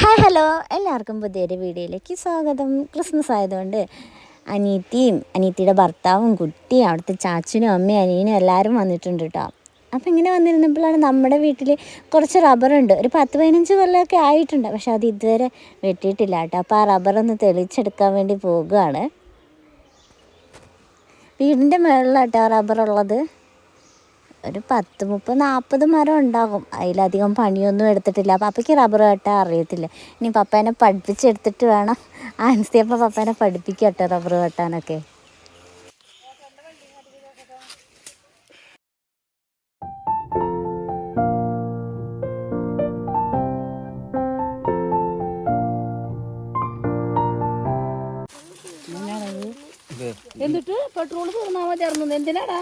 Hi hello. എല്ലാവർക്കും പുതിയൊരു വീഡിയോയിലേക്ക് സ്വാഗതം. ക്രിസ്മസ് ആയതുകൊണ്ട് അനീത്തിയും അനീത്തിയുടെ ഭർത്താവും കുട്ടിയും അവിടുത്തെ ചാച്ചനും അമ്മയും അനിയനും എല്ലാവരും വന്നിട്ടുണ്ട് കേട്ടോ അപ്പം ഇങ്ങനെ വന്നിരുന്നപ്പോഴാണ് നമ്മുടെ വീട്ടിൽ കുറച്ച് റബ്ബറുണ്ട് ഒരു പത്ത് പതിനഞ്ച് കൊല്ലമൊക്കെ ആയിട്ടുണ്ട്. പക്ഷെ അത് ഇതുവരെ വെട്ടിയിട്ടില്ല കേട്ടോ അപ്പോൾ ആ റബ്ബറൊന്ന് തെളിച്ചെടുക്കാൻ വേണ്ടി പോകുകയാണ് വീടിന്റെ മുകളിലാട്ടോ റബ്ബറുള്ളത് ഒരു പത്ത് മുപ്പത് നാൽപ്പത് മരം ഉണ്ടാകും. അതിലധികം പണിയൊന്നും എടുത്തിട്ടില്ല. പപ്പയ്ക്ക് റബ്ബർ വെട്ടാൻ അറിയത്തില്ല. ഇനി പപ്പേനെ പഠിപ്പിച്ചെടുത്തിട്ട് വേണം. ആൻസിയപ്പ പപ്പേനെ പഠിപ്പിക്കുക കേട്ടോ റബ്ബർ വെട്ടാനൊക്കെ എന്നിട്ട് പെട്രോൾ തീർന്നാ മതിയായിരുന്നു എന്തിനാടാ?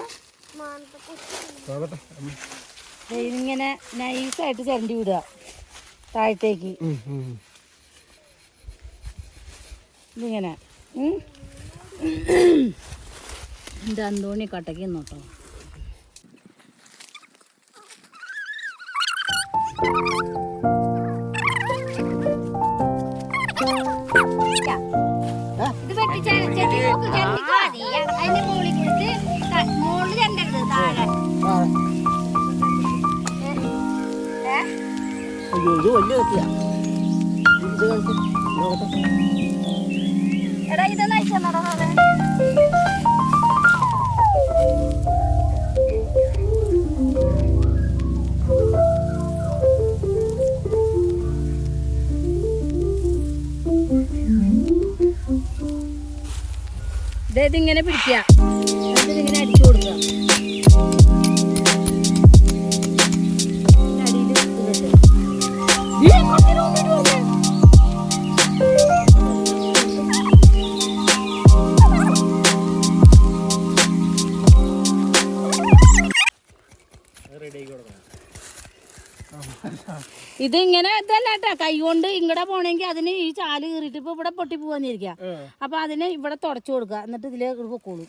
ഇതിങ്ങനെ നൈസായിട്ട് ചിരണ്ടി വിടുക. താഴത്തേക്ക്. ഇതിങ്ങനെ. എന്റെ അന്തോണി കട്ടയ്ക്ക് നോട്ടോ ഇത് വെട്ടി ചെ- നോക്ക് ചെടിക്ക് അയ്യോ ഇതിങ്ങനെ പിടിക്കുക ഇതിങ്ങനെ അടിച്ചു ഇതിങ്ങനെ തന്നെ കേട്ടാ കൈ കൊണ്ട് ഇങ്ങടെ പോണെങ്കിൽ അതിന് ഈ ചാൽ കീറിയിട്ട് ഇപ്പൊ ഇവിടെ പൊട്ടി പോവാന്നിരിക്കുക അപ്പൊ അതിന് ഇവിടെ തുടച്ചു കൊടുക്കുക എന്നിട്ട് ഇതിലേ പൊക്കോളൂ.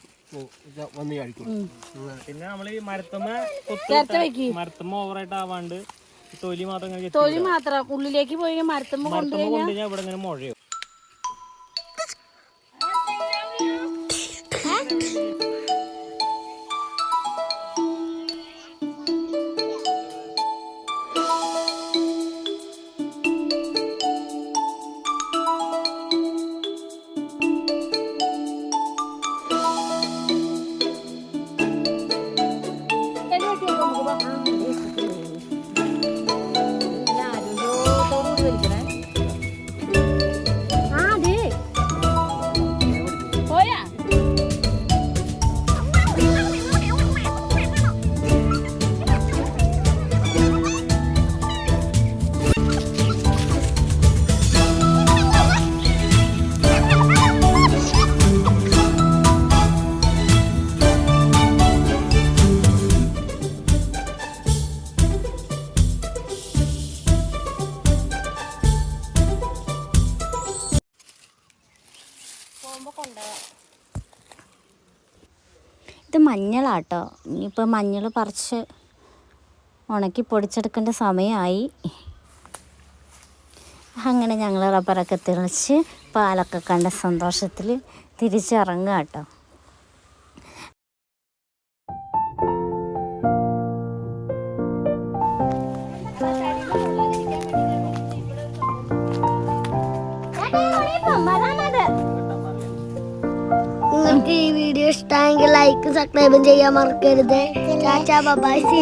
പിന്നെ നമ്മൾ ഈ മരത്തമ്മ മരത്തമ്മ ഓവറായിട്ട് ആവാണ്ട് ഈ തൊലി മാത്രം തൊലി ഉള്ളിലേക്ക് പോയി മരത്തമ്മ കൊണ്ടുകഴിഞ്ഞാൽ കൊണ്ട് കഴിഞ്ഞാൽ ഇവിടെ ഇങ്ങനെ മുഴയും. പോയാ ഇത് മഞ്ഞളാട്ടോ. ഇനിയിപ്പോൾ മഞ്ഞൾ പറിച്ച് ഉണക്കി പൊടിച്ചെടുക്കേണ്ട സമയമായി. അങ്ങനെ ഞങ്ങൾ റബ്ബറൊക്കെ തെളിച്ച് പാലൊക്കെ കണ്ട സന്തോഷത്തിൽ തിരിച്ചിറങ്ങുക കേട്ടോ. വീഡിയോ ഇഷ്ടമായെങ്കിൽ ലൈക്ക് സബ്സ്ക്രൈബും ചെയ്യാൻ മറക്കരുത്. ചാച്ചാ ബബായ് സീ